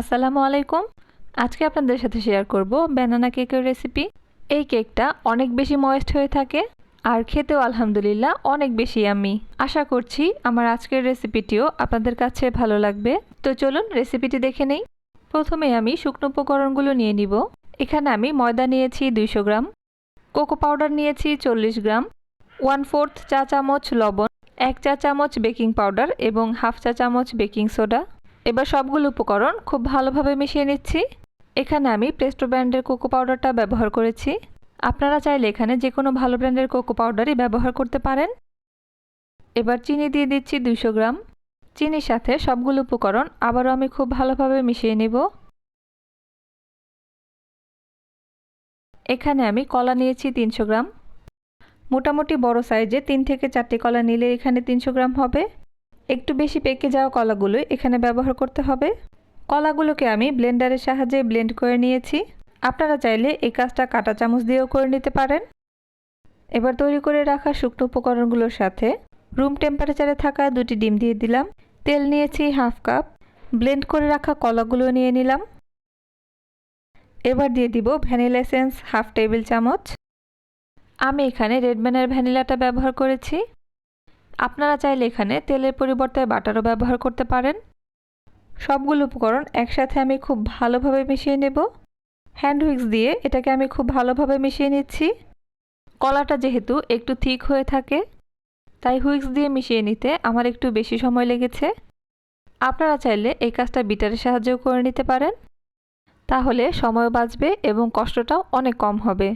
আসসালামু আলাইকুম। আজকে আপনাদের সাথে শেয়ার করব ব্যানানা কেকের রেসিপি এই কেকটা অনেক বেশি ময়েস্ট হয়ে থাকে আর খেতেও আলহামদুলিল্লাহ অনেক বেশি আমি আশা করছি আমার আজকের রেসিপিটিও আপনাদের কাছে ভালো লাগবে। তো চলুন রেসিপিটি দেখে নেই। প্রথমে আমি শুকনো উপকরণগুলো নিয়ে নিব। এখানে আমি ময়দা নিয়েছি দুইশো গ্রাম। কোকো পাউডার নিয়েছি চল্লিশ গ্রাম। ওয়ান ফোর্থ চা চামচ লবণ, এক চা চামচ বেকিং পাউডার এবং হাফ চা চামচ বেকিং সোডা। এবার সবগুলো উপকরণ খুব ভালোভাবে মিশিয়ে নিচ্ছি। এখানে আমি প্রেস্টো ব্র্যান্ডের কোকো পাউডারটা ব্যবহার করেছি। আপনারা চাইলে এখানে যে কোনো ভালো ব্র্যান্ডের কোকো পাউডারই ব্যবহার করতে পারেন। এবার চিনি দিয়ে দিচ্ছি দুশো গ্রাম। চিনির সাথে সবগুলো উপকরণ আবারও আমি খুব ভালোভাবে মিশিয়ে নেব। এখানে আমি কলা নিয়েছি তিনশো গ্রাম। মোটামুটি বড় সাইজে তিন থেকে চারটি কলা নিলে এখানে তিনশো গ্রাম হবে। একটু বেশি পেকে যাওয়া কলাগুলো এখানে ব্যবহার করতে হবে। কলাগুলোকে আমি ব্লেন্ডারের সাহায্যে ব্লেন্ড করে নিয়েছি। আপনারা চাইলে এই কাজটা কাঁটা চামচ দিয়েও করে নিতে পারেন। এবার তৈরি করে রাখা শুকনো উপকরণগুলোর সাথে রুম টেম্পারেচারে থাকা দুটি ডিম দিয়ে দিলাম। তেল নিয়েছি হাফ কাপ। ব্লেন্ড করে রাখা কলাগুলো নিয়ে নিলাম। এবার দিয়ে দিব ভ্যানিলা এসেন্স হাফ টেবিল চামচ। আমি এখানে রেডম্যানের ভ্যানিলাটা ব্যবহার করেছি। আপনারা চাইলে এখানে তেলের পরিবর্তে বাটারও ব্যবহার করতে পারেন। সবগুলো উপকরণ একসাথে আমি খুব ভালোভাবে মিশিয়ে নেব। হ্যান্ড হুইক্স দিয়ে এটাকে আমি খুব ভালোভাবে মিশিয়ে নিচ্ছি। কলাটা যেহেতু একটু থিক হয়ে থাকে, তাই হুইক্স দিয়ে মিশিয়ে নিতে আমার একটু বেশি সময় লেগেছে। আপনারা চাইলে এই কাজটা বিটারের সাহায্যেও করে নিতে পারেন। তাহলে সময় বাঁচবে এবং কষ্টটাও অনেক কম হবে।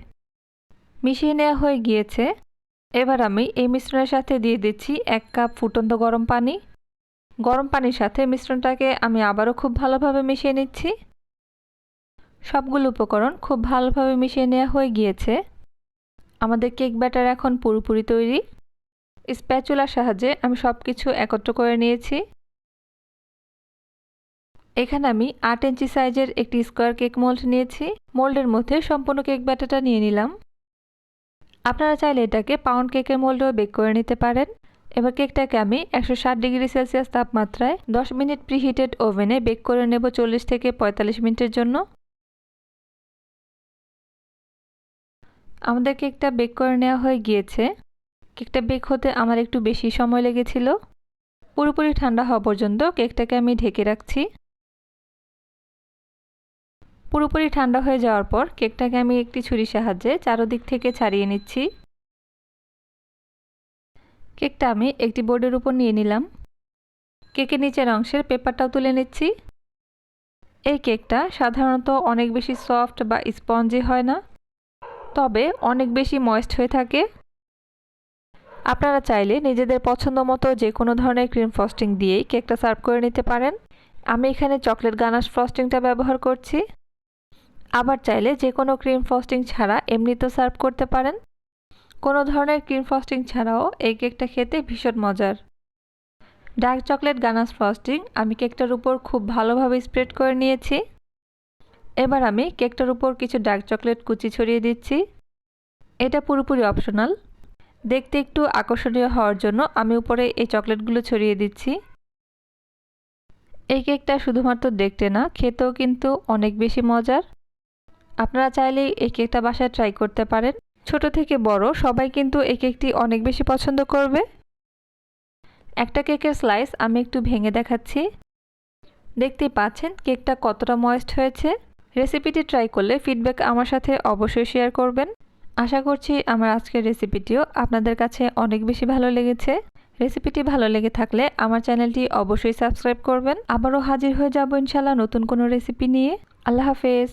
মিশিয়ে নেওয়া হয়ে গিয়েছে। এবার আমি এই মিশ্রণের সাথে দিয়ে দিচ্ছি এক কাপ ফুটন্ত গরম পানি। গরম পানির সাথে মিশ্রণটাকে আমি আবারও খুব ভালোভাবে মিশিয়ে নিচ্ছি। সবগুলো উপকরণ খুব ভালোভাবে মিশিয়ে নেওয়া হয়ে গিয়েছে। আমাদের কেক ব্যাটার এখন পুরোপুরি তৈরি। স্প্যাচুলার সাহায্যে আমি সব কিছু একত্র করে নিয়েছি। এখানে আমি আট ইঞ্চি সাইজের একটি স্কোয়ার কেক মোল্ড নিয়েছি। মোল্ডের মধ্যে সম্পূর্ণ কেক ব্যাটারটা নিয়ে নিলাম। আপনারা চাইলে এটাকে পাউন্ড কেকের মোল্ডেও বেক করে নিতে পারেন। এবার কেকটাকে আমি একশো ষাট ডিগ্রি সেলসিয়াস তাপমাত্রায় দশ মিনিট প্রিহিটেড ওভেনে বেক করে নেব চল্লিশ থেকে পঁয়তাল্লিশ মিনিটের জন্য। আমাদের কেকটা বেক করে নেওয়া হয়ে গিয়েছে। কেকটা বেক হতে আমার একটু বেশি সময় লেগেছিল। পুরোপুরি ঠান্ডা হওয়া পর্যন্ত কেকটাকে আমি ঢেকে রাখছি। পুরোপুরি ঠান্ডা হয়ে যাওয়ার পর কেকটাকে আমি একটি ছুরির সাহায্যে চারোদিক থেকে ছাড়িয়ে নিচ্ছি। কেকটা আমি একটি বোর্ডের উপর নিয়ে নিলাম। কেকের নিচের অংশের পেপারটাও তুলে নিচ্ছি। এই কেকটা সাধারণত অনেক বেশি সফট বা স্পঞ্জি হয় না, তবে অনেক বেশি ময়েস্ট হয়ে থাকে। আপনারা চাইলে নিজেদের পছন্দ মতো যে কোনো ধরনের ক্রিম ফ্রস্টিং দিয়েই কেকটা সার্ভ করে নিতে পারেন। আমি এখানে চকলেট গানাশ ফ্রস্টিংটা ব্যবহার করছি। আবার চাইলে যে কোনো ক্রিম ফ্রস্টিং ছাড়া এমনিতেও সার্ভ করতে পারেন। কোনো ধরনের ক্রিম ফ্রস্টিং ছাড়াও এই কেকটা খেতে ভীষণ মজার। ডার্ক চকলেট গানাস ফ্রস্টিং আমি কেকটার উপর খুব ভালোভাবে স্প্রেড করে নিয়েছি। এবার আমি কেকটার উপর কিছু ডার্ক চকলেট কুচি ছড়িয়ে দিচ্ছি। এটা পুরোপুরি অপশনাল। দেখতে একটু আকর্ষণীয় হওয়ার জন্য আমি উপরে এই চকলেটগুলো ছড়িয়ে দিচ্ছি। এই কেকটা শুধুমাত্র দেখতে না, খেতেও কিন্তু অনেক বেশি মজার। আপনারা চাইলেই এই কেকটা বাসায় ট্রাই করতে পারেন। ছোট থেকে বড়, সবাই কিন্তু এই কেকটি অনেক বেশি পছন্দ করবে। একটা কেকের স্লাইস আমি একটু ভেঙে দেখাচ্ছি। দেখতেই পাচ্ছেন কেকটা কতটা ময়েস্ট হয়েছে। রেসিপিটি ট্রাই করলে ফিডব্যাক আমার সাথে অবশ্যই শেয়ার করবেন। আশা করছি আমার আজকের রেসিপিটিও আপনাদের কাছে অনেক বেশি ভালো লেগেছে। রেসিপিটি ভালো লেগে থাকলে আমার চ্যানেলটি অবশ্যই সাবস্ক্রাইব করবেন। আবারও হাজির হয়ে যাব ইনশাল্লাহ নতুন কোনো রেসিপি নিয়ে। আল্লাহ হাফেজ।